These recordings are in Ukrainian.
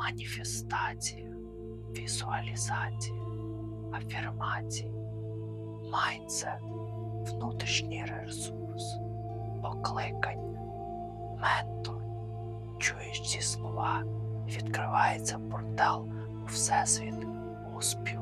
Маніфестація, візуалізація, афірмації, майндсет, внутрішній ресурс, покликання, ментор. Чуєш ці слова, відкривається портал у всесвіт успіху.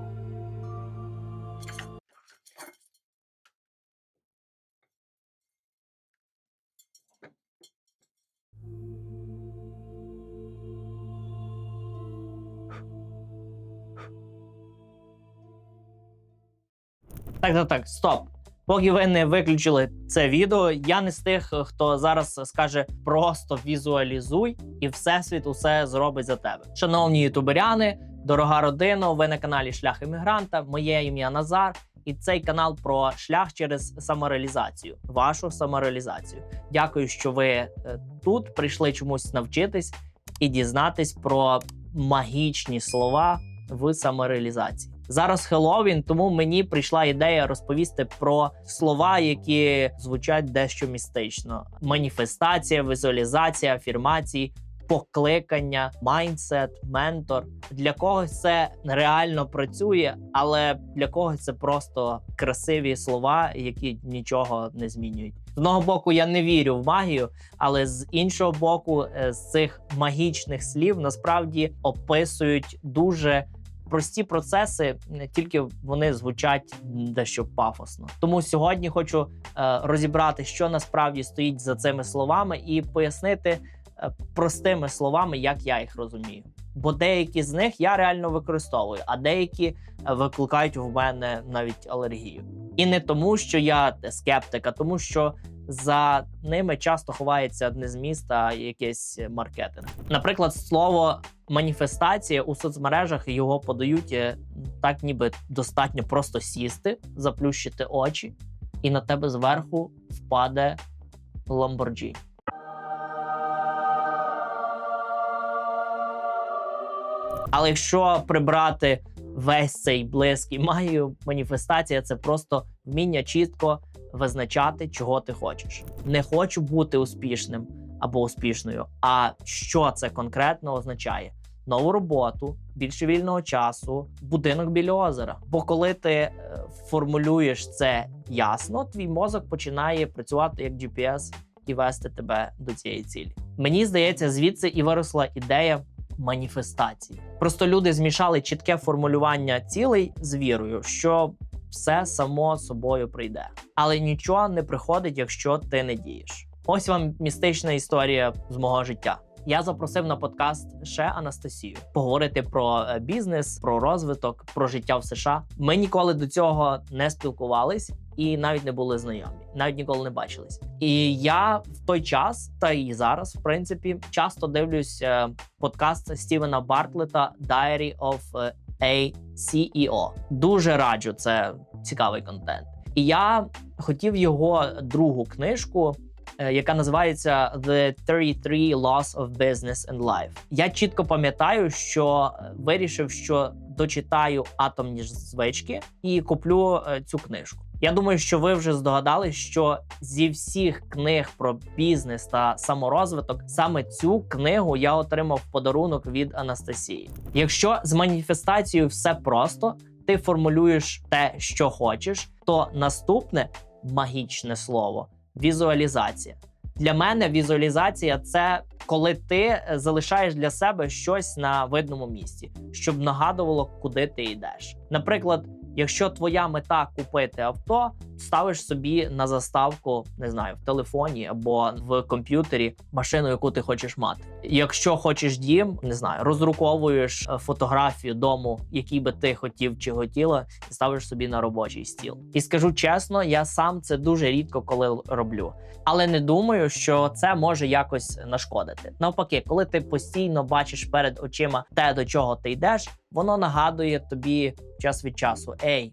Так, так, так, стоп. Поки ви не виключили це відео, я не з тих, хто зараз скаже просто візуалізуй, і всесвіт усе зробить за тебе. Шановні ютуберяни, дорога родина, ви на каналі Шлях Іммігранта. Моє ім'я Назар, і цей канал про шлях через самореалізацію, вашу самореалізацію. Дякую, що ви е, тут прийшли чомусь навчитись і дізнатись про магічні слова в самореалізації. Зараз Хеллоуін, тому мені прийшла ідея розповісти про слова, які звучать дещо містично: маніфестація, візуалізація, афірмації, покликання, майндсет, ментор. Для когось це реально працює, але для когось це просто красиві слова, які нічого не змінюють. З одного боку, я не вірю в магію, але з іншого боку, е, з цих магічних слів насправді описують дуже прості процеси, не тільки вони звучать дещо пафосно. Тому сьогодні хочу е, розібрати, що насправді стоїть за цими словами, і пояснити е, простими словами, як я їх розумію. Бо деякі з них я реально використовую, а деякі е, викликають в мене навіть алергію. І не тому, що я скептик, а тому, що за ними часто ховається не зміст, а якийсь маркетинг. Наприклад, слово маніфестація у соцмережах його подають е, так, ніби достатньо просто сісти, заплющити очі, і на тебе зверху впаде Lamborghini. Але якщо прибрати весь цей блиск і магію, маніфестація це просто вміння чітко визначати, чого ти хочеш. Не хочу бути успішним або успішною. А що це конкретно означає? Нову роботу, більше вільного часу, будинок біля озера. Бо коли ти е, формулюєш це ясно, твій мозок починає працювати як GPS і вести тебе до цієї цілі. Мені здається, звідси і виросла ідея маніфестації. Просто люди змішали чітке формулювання цілей з вірою, що все само собою прийде. Але нічого не приходить, якщо ти не дієш. Ось вам містична історія з мого життя. Я запросив на подкаст ще Анастасію поговорити про е, бізнес, про розвиток, про життя в США. Ми ніколи до цього не спілкувались і навіть не були знайомі, навіть ніколи не бачились. І я в той час, та і зараз, в принципі, часто дивлюсь е, подкаст Стівена Бартлета «Diary of е, a CEO. Дуже раджу це цікавий контент. І я хотів його другу книжку. Е, Яка називається The 33 Laws of Business and Life. Я чітко пам'ятаю, що е, вирішив, що дочитаю атомні звички і куплю е, цю книжку. Я думаю, що ви вже здогадались, що зі всіх книг про бізнес та саморозвиток саме цю книгу я отримав в подарунок від Анастасії. Якщо з маніфестацією все просто, ти формулюєш те, що хочеш, то наступне магічне слово візуалізація. Для мене візуалізація це коли ти е, залишаєш для себе щось на видному місці, щоб нагадувало, куди ти йдеш. Наприклад, якщо твоя мета купити авто, ставиш собі на заставку, не знаю, в телефоні або в комп'ютері машину, яку ти хочеш мати. Якщо хочеш дім, не знаю, роздруковуєш е, фотографію дому, який би ти хотів чи хотіла, і ставиш собі на робочий стіл. І скажу чесно, я сам це дуже рідко коли роблю. Але не думаю, що це може якось нашкодити. Навпаки, коли ти постійно бачиш перед очима те, до чого ти йдеш, воно нагадує тобі час від часу: Ей,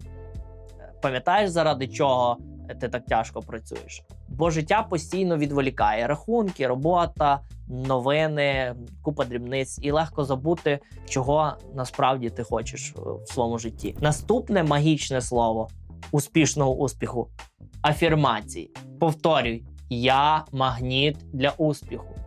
пам'ятаєш, заради чого ти так тяжко працюєш? Бо життя постійно відволікає рахунки, робота, новини, купа дрібниць, і легко забути, чого насправді ти хочеш е, в своєму житті. Наступне магічне слово успішного успіху афірмації. Повторюй, я магніт для успіху.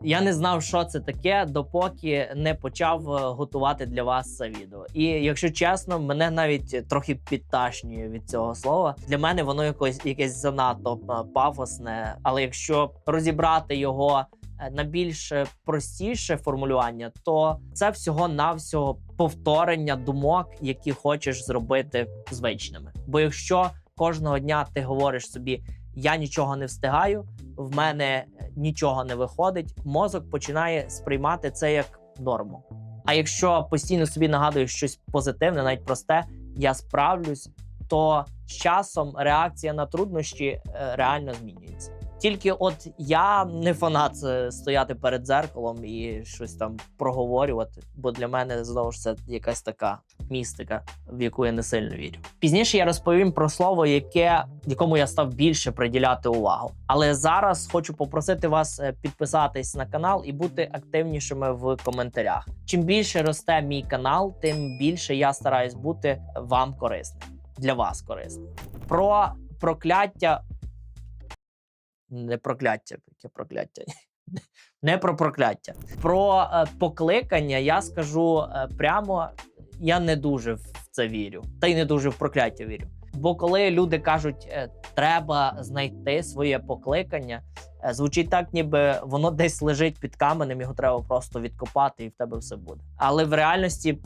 Я не знав, що це таке, допоки не почав е, готувати для вас це відео. І якщо чесно, мене навіть трохи підташнює від цього слова. Для мене воно якось якесь занадто е, пафосне. Але якщо розібрати його е, на більш простіше формулювання, то це всього навсього повторення думок, які хочеш зробити звичними. Бо якщо кожного дня ти говориш собі я нічого не встигаю, в мене нічого не виходить, мозок починає сприймати це як норму. А якщо постійно собі нагадуєш щось позитивне, навіть просте, я справлюсь, то з часом реакція на труднощі е, реально змінюється. Тільки от я не фанат е, стояти перед дзеркалом і щось там проговорювати, бо для мене знову ж це якась така містика, в яку я не сильно вірю. Пізніше я розповім про слово, яке якому я став більше приділяти увагу. Але зараз хочу попросити вас е, підписатись на канал і бути активнішими в коментарях. Чим більше росте мій канал, тим більше я стараюсь бути вам корисним для вас корисним. Про прокляття. Не прокляття, яке прокляття. Не про прокляття. Про е, покликання я скажу е, прямо: я не дуже в це вірю, та й не дуже в прокляття вірю. Бо коли люди кажуть, е, треба знайти своє покликання, е, звучить так, ніби воно десь лежить під каменем, його треба просто відкопати, і в тебе все буде. Але в реальності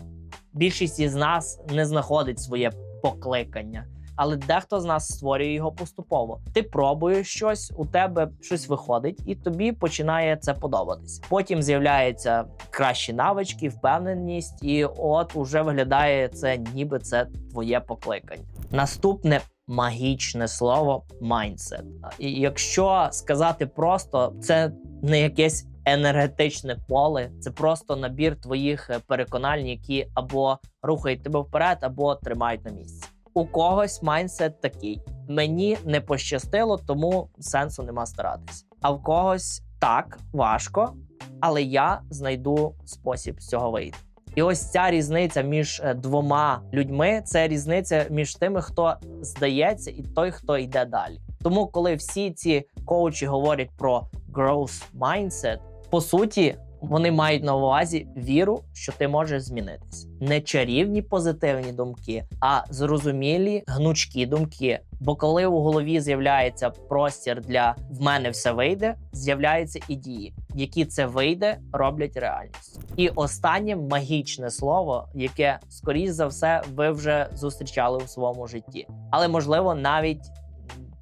більшість із нас не знаходить своє покликання. Але дехто з нас створює його поступово. Ти пробуєш щось, у тебе щось виходить, і тобі починає це подобатись. Потім з'являються кращі навички, впевненість, і от уже виглядає це, ніби це твоє покликання. Наступне магічне слово mindset. І якщо сказати просто, це не якесь енергетичне поле, це просто набір твоїх е, переконань, які або рухають тебе вперед, або тримають на місці. У когось майндсет такий: мені не пощастило, тому сенсу нема старатись. А в когось так важко, але я знайду спосіб з цього вийти. І ось ця різниця між е, двома людьми це різниця між тими, хто здається, і той, хто йде далі. Тому, коли всі ці коучі говорять про growth mindset, по суті, вони мають на увазі віру, що ти можеш змінитись. Не чарівні позитивні думки, а зрозумілі гнучкі думки. Бо коли у голові з'являється простір для в мене все вийде, з'являються і дії, які це вийде, роблять реальність. І останнє магічне слово, яке скоріш за все ви вже зустрічали у своєму житті, але можливо навіть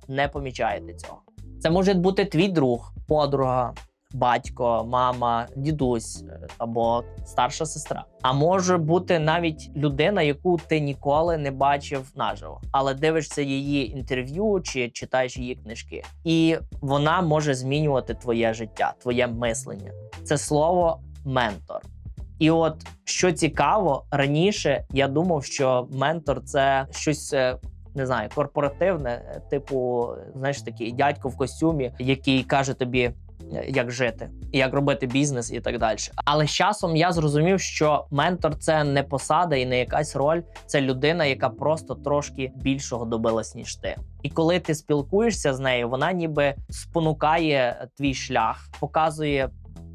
не помічаєте цього. Це може бути твій друг, подруга, батько, мама, дідусь е, або старша сестра. А може бути навіть людина, яку ти ніколи не бачив наживо, але дивишся її інтерв'ю чи читаєш її книжки, і вона може змінювати твоє життя, твоє мислення. Це слово ментор. І от що цікаво, раніше я думав, що ментор це щось. е, Не знаю, корпоративне, е, типу, знаєш, такий дядько в костюмі, який каже тобі, як жити, як робити бізнес і так далі. Але з часом я зрозумів, що ментор це не посада і не якась роль, це людина, яка просто трошки більшого добилась, ніж ти. І коли ти спілкуєшся з нею, вона ніби спонукає твій шлях, показує,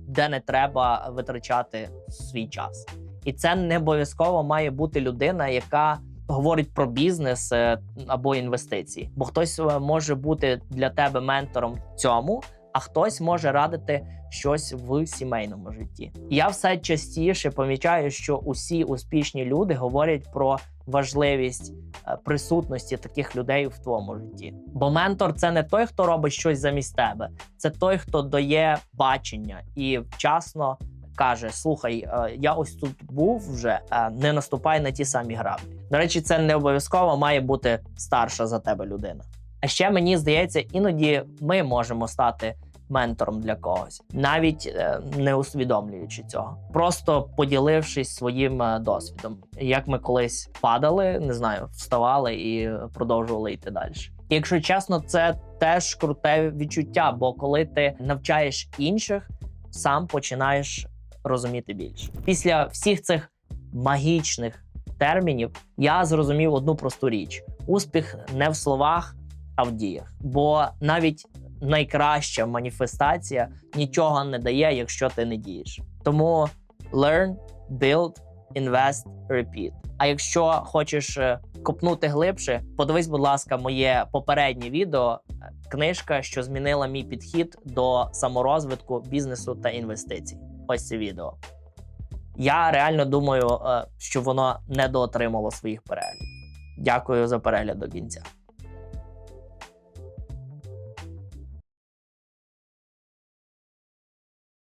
де не треба витрачати свій час. І це не обов'язково має бути людина, яка говорить про бізнес е, або інвестиції. Бо хтось е, може бути для тебе ментором в цьому, а хтось може радити щось в сімейному житті. Я все частіше помічаю, що усі успішні люди говорять про важливість е, присутності таких людей в твоєму житті. Бо ментор це не той, хто робить щось замість тебе, це той, хто дає бачення і вчасно каже: Слухай, е, я ось тут був вже, е, не наступай на ті самі граблі. До речі, це не обов'язково має бути старша за тебе людина. А ще мені здається, іноді ми можемо стати ментором для когось, навіть е, не усвідомлюючи цього, просто поділившись своїм е, досвідом, як ми колись падали, не знаю, вставали і продовжували йти далі. Якщо чесно, це теж круте відчуття, бо коли ти навчаєш інших, сам починаєш розуміти більше. Після всіх цих магічних термінів я зрозумів одну просту річ: успіх не в словах, в. Бо навіть найкраща маніфестація нічого не дає, якщо ти не дієш. Тому learn, build, invest, repeat. А якщо хочеш е, копнути глибше, подивись, будь ласка, моє попереднє відео. е, Книжка, що змінила мій підхід до саморозвитку бізнесу та інвестицій. Ось це відео. Я реально думаю, е, що воно недоотримало своїх переглядів. Дякую за перегляд до кінця.